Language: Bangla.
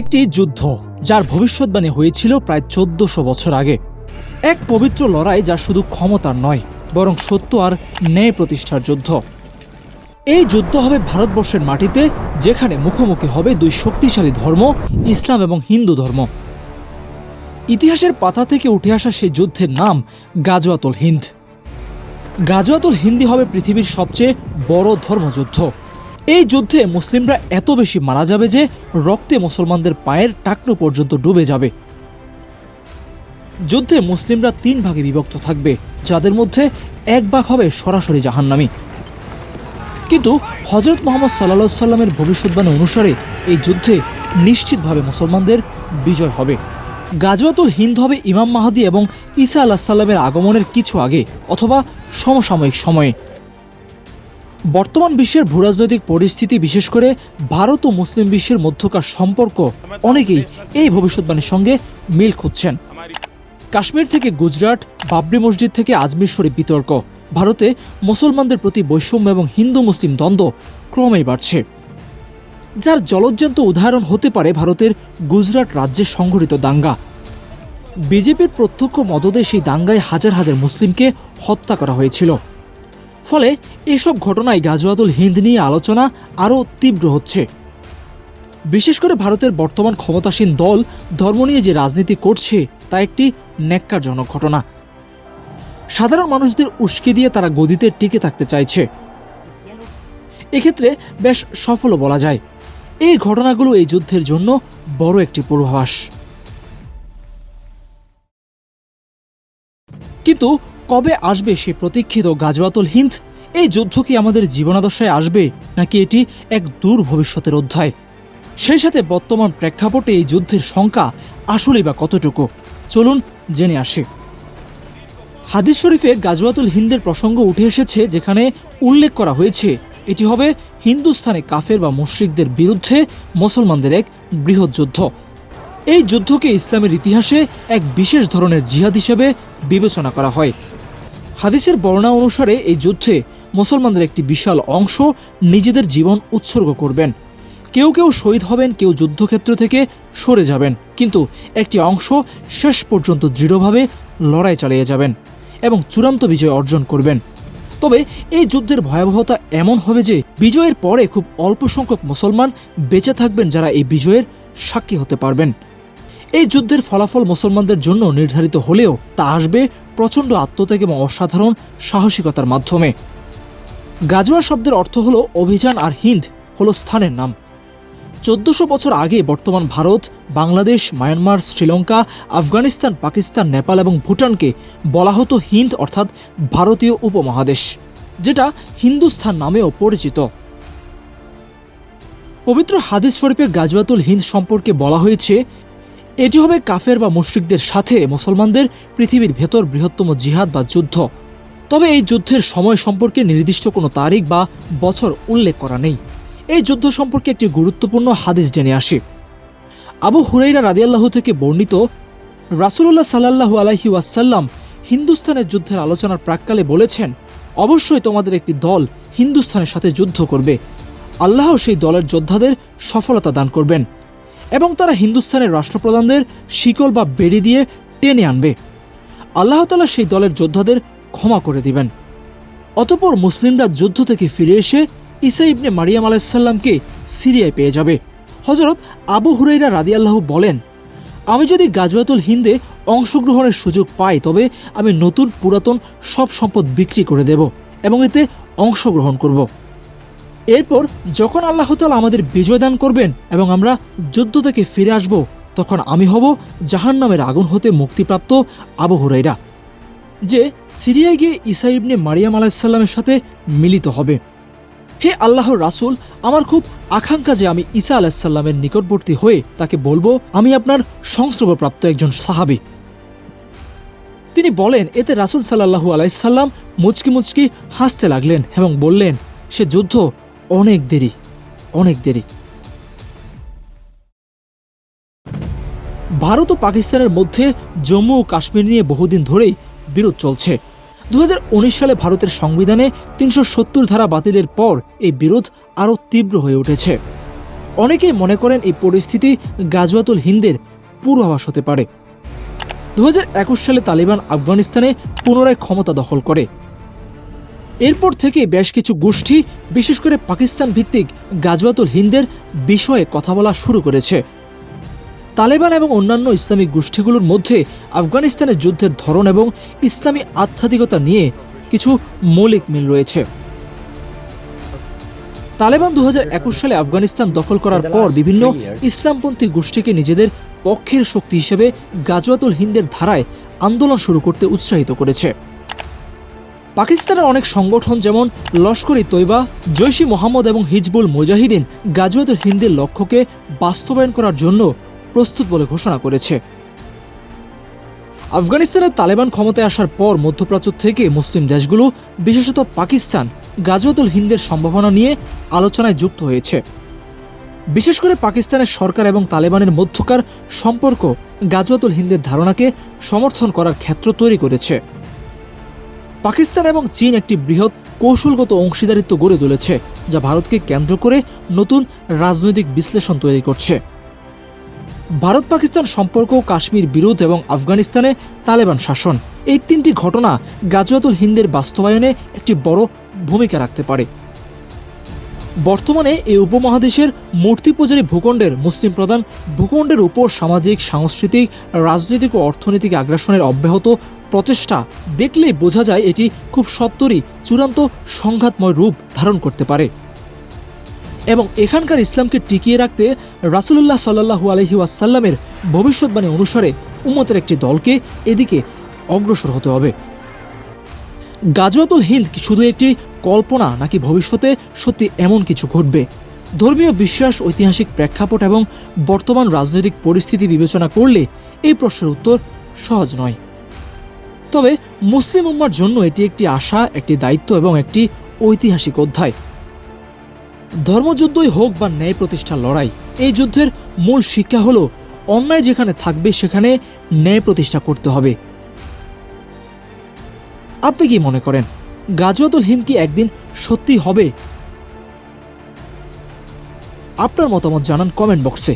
একটি যুদ্ধ যার ভবিষ্যৎবাণী হয়েছিল প্রায় চোদ্দশো বছর আগে। এক পবিত্র লড়াই যা শুধু ক্ষমতার নয়, বরং সত্য আর ন্যায় প্রতিষ্ঠার যুদ্ধ। এই যুদ্ধ হবে ভারতবর্ষের মাটিতে, যেখানে মুখোমুখি হবে দুই শক্তিশালী ধর্ম, ইসলাম এবং হিন্দু ধর্ম। ইতিহাসের পাতা থেকে উঠে আসা সেই যুদ্ধের নাম গাজওয়াতুল হিন্দ। গাজওয়াতুল হিন্দি হবে পৃথিবীর সবচেয়ে বড় ধর্মযুদ্ধ। এই যুদ্ধে মুসলিমরা এত বেশি মারা যাবে যে রক্তে মুসলমানদের পায়ের টাকনো পর্যন্ত ডুবে যাবে। যুদ্ধে মুসলিমরা তিন ভাগে বিভক্ত থাকবে, যাদের মধ্যে এক ভাগ হবে সরাসরি জাহান্নামী। কিন্তু হজরত মোহাম্মদ সাল্লা সাল্লামের ভবিষ্যৎবাণী অনুসারে এই যুদ্ধে নিশ্চিতভাবে মুসলমানদের বিজয় হবে। গাজওয়াতুল হিন্দ হবে ইমাম মাহাদি এবং ঈসা আল্লাহ সাল্লামের আগমনের কিছু আগে অথবা সমসাময়িক সময়ে। বর্তমান বিশ্বের ভূরাজনৈতিক পরিস্থিতি, বিশেষ করে ভারত ও মুসলিম বিশ্বের মধ্যকার সম্পর্ক, অনেকেই এই ভবিষ্যৎবাণীর সঙ্গে মিল খুঁজছেন। কাশ্মীর থেকে গুজরাট, বাবরি মসজিদ থেকে আজমির শরীফ বিতর্ক। ভারতে মুসলমানদের প্রতি বৈষম্য এবং হিন্দু মুসলিম দ্বন্দ্ব ক্রমেই বাড়ছে। যার জলজ্জান্ত উদাহরণ হতে পারে ভারতের গুজরাট রাজ্যে সংঘটিত দাঙ্গা। বিজেপির প্রত্যক্ষ মদদে সেই দাঙ্গায় হাজার হাজার মুসলিমকে হত্যা করা হয়েছিল। ফলে এসব ঘটনায় গাজওয়াতুল হিন্দ নিয়ে আলোচনা আরও তীব্র হচ্ছে। বিশেষ করে ভারতের বর্তমান ক্ষমতাসীন দল ধর্ম নিয়ে যে রাজনীতি করছে, তা একটি ন্যাক্কারজনক ঘটনা। সাধারণ মানুষদের উস্কে দিয়ে তারা গদিতে টিকে থাকতে চাইছে। এক্ষেত্রে বেশ সফলও বলা যায়। এই ঘটনাগুলো এই যুদ্ধের জন্য বড় একটি পূর্বাভাস। কিন্তু কবে আসবে সে প্রতীক্ষিত গাজওয়াতুল হিন্দ? এই যুদ্ধ কি আমাদের জীবনাদশায় আসবে, নাকি এটি এক দূর ভবিষ্যতের অধ্যায়? সেই সাথে বর্তমান প্রেক্ষাপটে এই যুদ্ধের সংখ্যা আসলেই বা কতটুকু? চলুন জেনে আসি। হাদিস শরীফে গাজওয়াতুল হিন্দের প্রসঙ্গ উঠে এসেছে, যেখানে উল্লেখ করা হয়েছে, এটি হবে হিন্দুস্থানে কাফের বা মুশরিকদের বিরুদ্ধে মুসলমানদের এক বৃহৎ যুদ্ধ। এই যুদ্ধকে ইসলামের ইতিহাসে এক বিশেষ ধরনের জিহাদ হিসেবে বিবেচনা করা হয়। হাদিসের বর্ণনা অনুসারে এই যুদ্ধে মুসলমানদের একটি বিশাল অংশ নিজেদের জীবন উৎসর্গ করবেন। কেউ কেউ শহীদ হবেন, কেউ যুদ্ধক্ষেত্র থেকে সরে যাবেন, কিন্তু একটি অংশ শেষ পর্যন্ত দৃঢ়ভাবে লড়াই চালিয়ে যাবেন এবং চূড়ান্ত বিজয় অর্জন করবেন। তবে এই যুদ্ধের ভয়াবহতা এমন হবে যে বিজয়ের পরে খুব অল্প সংখ্যক মুসলমান বেঁচে থাকবেন যারা এই বিজয়ের সাক্ষী হতে পারবেন। এই যুদ্ধের ফলাফল মুসলমানদের জন্য নির্ধারিত হলেও তা আসবে প্রচণ্ড আত্মত্যাগ এবং অসাধারণ সাহসিকতার মাধ্যমে। গাজোয়া শব্দের অর্থ হল অভিযান আর হিন্দ হলো স্থানের নাম। চোদ্দশো বছর আগে বর্তমান ভারত, বাংলাদেশ, মায়ানমার, শ্রীলঙ্কা, আফগানিস্তান, পাকিস্তান, নেপাল এবং ভুটানকে বলা হতো হিন্দ অর্থাৎ ভারতীয় উপমহাদেশ, যেটা হিন্দুস্থান নামেও পরিচিত। পবিত্র হাদিস শরীফে গাজওয়াতুল হিন্দ সম্পর্কে বলা হয়েছে এটি হবে কাফের বা মুশরিকদের সাথে মুসলমানদের পৃথিবীর ভেতর বৃহত্তম জিহাদ বা যুদ্ধ। তবে এই যুদ্ধের সময় সম্পর্কে নির্দিষ্ট কোনো তারিখ বা বছর উল্লেখ করা নেই। এই যুদ্ধ সম্পর্কে একটি গুরুত্বপূর্ণ হাদিস জেনে আসি। আবু হুরাইরা রাদিয়াল্লাহু থেকে বর্ণিত, রাসুলুল্লাহ সাল্লাহু আলাহি ওয়াসাল্লাম হিন্দুস্তানের যুদ্ধের আলোচনার প্রাককালে বলেছেন, অবশ্যই তোমাদের একটি দল হিন্দুস্তানের সাথে যুদ্ধ করবে। আল্লাহ সেই দলের যোদ্ধাদের সফলতা দান করবেন। এবং তারা হিন্দুস্তানের রাষ্ট্রপ্রধানদের শিকল বা বেড়ি দিয়ে টেনে আনবে। আল্লাহ তালা সেই দলের যোদ্ধাদের ক্ষমা করে দিবেন। অতপর মুসলিমরা যুদ্ধ থেকে ফিরে এসে ইসা ইবনে মারিয়াম আলাইসাল্লামকে সিরিয়ায় পেয়ে যাবে। হজরত আবু হুরাইরা রাদিয়াল্লাহ বলেন, আমি যদি গাজওয়াতুল হিন্দে অংশগ্রহণের সুযোগ পাই, তবে আমি নতুন পুরাতন সব সম্পদ বিক্রি করে দেব এবং এতে অংশগ্রহণ করব। এরপর যখন আল্লাহ তালা আমাদের বিজয় দান করবেন এবং আমরা যুদ্ধ থেকে ফিরে আসব, তখন আমি হব জাহান্নামের আগুন হতে মুক্তিপ্রাপ্ত আবু হুরাইরা যে সিরিয়ায় গিয়ে ইসা ইবনে মারিয়াম আলাহিসাল্লামের সাথে মিলিত হবে। হে আল্লাহর রাসূল, আমার খুব আকাঙ্ক্ষা যে আমি ঈসা আলাহিসাল্লামের নিকটবর্তী হয়ে তাকে বলব, আমি আপনার সংস্রবপ্রাপ্ত একজন সাহাবি। তিনি বলেন, এতে রাসূল সাল্লাহু আলাইসাল্লাম মুচকি মুচকি হাসতে লাগলেন এবং বললেন, সে যুদ্ধ অনেক দেরি অনেক দেরি। ভারত ও পাকিস্তানের মধ্যে জম্মু ও কাশ্মীর নিয়ে বহুদিন ধরেই বিরোধ চলছে। দু হাজার উনিশ সালে ভারতের সংবিধানে তিনশো সত্তর ধারা বাতিলের পর এই বিরোধ আরও তীব্র হয়ে উঠেছে। অনেকেই মনে করেন এই পরিস্থিতি গাজওয়াতুল হিন্দের পূর্বাভাস হতে পারে। দুহাজার একুশ সালে তালিবান আফগানিস্তানে পুনরায় ক্ষমতা দখল করে। এরপর থেকে বেশ কিছু গোষ্ঠী, বিশেষ করে পাকিস্তান ভিত্তিক গাজওয়াতুল হিন্দের বিষয়ে কথা বলা শুরু করেছে। তালেবান এবং অন্যান্য ইসলামিক গোষ্ঠীগুলোর মধ্যে আফগানিস্তানের যুদ্ধের ধরন এবং ইসলামী আধ্যাত্মিকতা নিয়ে কিছু মৌলিক মিল রয়েছে। তালেবান দু হাজার একুশ সালে আফগানিস্তান দখল করার পর বিভিন্ন ইসলামপন্থী গোষ্ঠীকে নিজেদের পক্ষের শক্তি হিসেবে গাজওয়াতুল হিন্দের ধারায় আন্দোলন শুরু করতে উৎসাহিত করেছে। পাকিস্তানের অনেক সংগঠন যেমন লস্করি তৈবা, জৈশি মোহাম্মদ এবং হিজবুল মুজাহিদিন গাজওয়াতুল হিন্দের লক্ষ্যকে বাস্তবায়ন করার জন্য প্রস্তুত বলে ঘোষণা করেছে। আফগানিস্তানের তালেবান ক্ষমতায় আসার পর মধ্যপ্রাচ্য থেকে মুসলিম দেশগুলো, বিশেষত পাকিস্তান গাজওয়াতুল হিন্দের সম্ভাবনা নিয়ে আলোচনায় যুক্ত হয়েছে। বিশেষ করে পাকিস্তানের সরকার এবং তালেবানের মধ্যকার সম্পর্ক গাজওয়াতুল হিন্দের ধারণাকে সমর্থন করার ক্ষেত্র তৈরি করেছে। পাকিস্তান এবং চীন একটি বৃহৎ কৌশলগত অংশীদারিত্ব গড়ে তুলেছে, যা ভারতকে কেন্দ্র করে নতুন রাজনৈতিক বিশ্লেষণ তৈরি করছে। ভারত পাকিস্তান সম্পর্ক, কাশ্মীর বিরোধ এবং আফগানিস্তানে তালেবান শাসন। এই তিনটি ঘটনা গাজওয়াতুল হিন্দের বাস্তবায়নে একটি বড় ভূমিকা রাখতে পারে। বর্তমানে এই উপমহাদেশের মূর্তি পূজারী ভূখণ্ডের মুসলিম প্রধান ভূখণ্ডের উপর সামাজিক, সাংস্কৃতিক, রাজনৈতিক ও অর্থনৈতিক আগ্রাসনের অব্যাহত প্রচেষ্টা। দেখলেই বোঝা যায় এটি খুব সত্তরই চূড়ান্ত সংঘাতময় রূপ ধারণ করতে পারে। এবং এখানকার ইসলামকে টিকিয়ে রাখতে রাসুলুল্লাহ সাল্লাহু আলহি ওয়াসাল্লামের ভবিষ্যৎবাণী অনুসারে উম্মতের একটি দলকে এদিকে অগ্রসর হতে হবে। গাজওয়াতুল হিন্দ শুধু একটি কল্পনা নাকি ভবিষ্যতে সত্যি এমন কিছু ঘটবে? ধর্মীয় বিশ্বাস, ঐতিহাসিক প্রেক্ষাপট এবং বর্তমান রাজনৈতিক পরিস্থিতি বিবেচনা করলে এই প্রশ্নের উত্তর সহজ নয়। তবে মুসলিম উম্মার জন্য এটি একটি আশা, একটি দায়িত্ব এবং একটি ঐতিহাসিক অধ্যায়। ধর্মযুদ্ধই হোক বা ন্যায় প্রতিষ্ঠার লড়াই, এই যুদ্ধের মূল শিক্ষা হলো অন্যায় যেখানে থাকবে সেখানে ন্যায় প্রতিষ্ঠা করতে হবে। আপনি কি মনে করেন, গাজওয়াতুল হিন্দ কি একদিন সত্যি হবে? আপনার মতামত জানান কমেন্ট বক্সে।